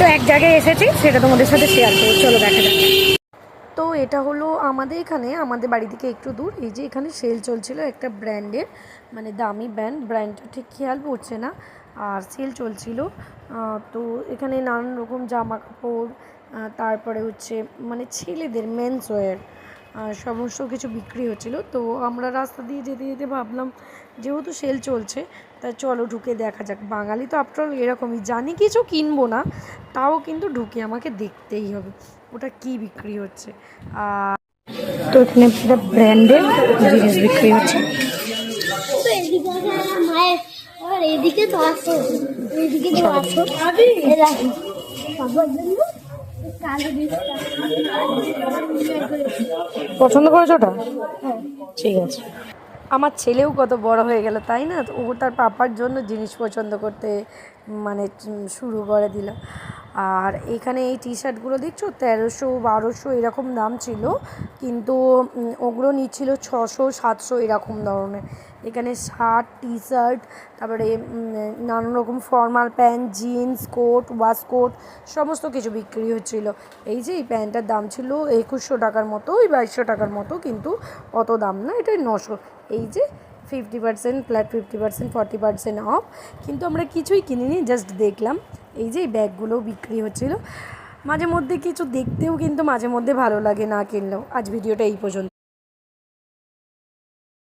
তো এক জায়গায় এসেছি, সেটা তোমাদের সাথে শেয়ার করব। চলো দেখা যাক। তো এটা হলো আমাদের এখানে, আমাদের বাড়ি থেকে একটু দূর। এই যে এখানে সেল চলছিল একটা ব্র্যান্ডের মানে দামি ব্র্যান্ড ব্র্যান্ডটা ঠিক খেয়াল পড়ছে না, আর সেল চলছিল। তো এখানে নানান রকম জামা কাপড় তারপরে হচ্ছে মানে ছেলেদের মেন্স সমস্ত কিছু বিক্রি হচ্ছিল। তো আমরা রাস্তা দিয়ে যেতে যেতে ভাবলাম যেহেতু সেল চলছে তা চলো ঢুকে দেখা যাক। বাঙালি তো আফটার এরকমই। জানি কিছু কিনবো না তাও কিন্তু ঢুকে আমাকে দেখতেই হবে ওটা কি বিক্রি হচ্ছে। আর তো এখানে পুরো ব্র্যান্ডের জিনিস বিক্রি হচ্ছে। এদিকে তো আসো এদিকে তো আসো। পছন্দ করেছ ওটা? হ্যাঁ। ঠিক আছে। আমার ছেলেও কত বড় হয়ে গেল তাই না? ও তার পাপার জন্য জিনিস পছন্দ করতে মানে শুরু করে দিল। আর এখানে এই টি শার্টগুলো দেখছ? তেরোশো, বারোশো এরকম দাম ছিল। কিন্তু ওগুলো নিচ্ছিল ছশো, সাতশো এরকম ধরনের। এখানে শার্ট টি শার্ট তারপরে নানান রকম formal pant jeans coat waistcoat সমস্ত কিছু বিক্রি হচ্ছিল। এই যে, এই প্যান্টটার দাম ছিল একুশশো টাকার মতো, ওই বাইশশো টাকার মতো, কিন্তু অত দাম না এটা নশো। এই যে fifty percent flat fifty percent forty percent off কিন্তু আমরা কিছুই কিনিনি জাস্ট দেখলাম। এই যে ব্যাগগুলো বিক্রি হচ্ছিল। মাঝে মধ্যে কিছু দেখতেও কিন্তু মাঝে মধ্যে ভালো লাগে না কিনলেও। আজ ভিডিওটা এই পর্যন্ত।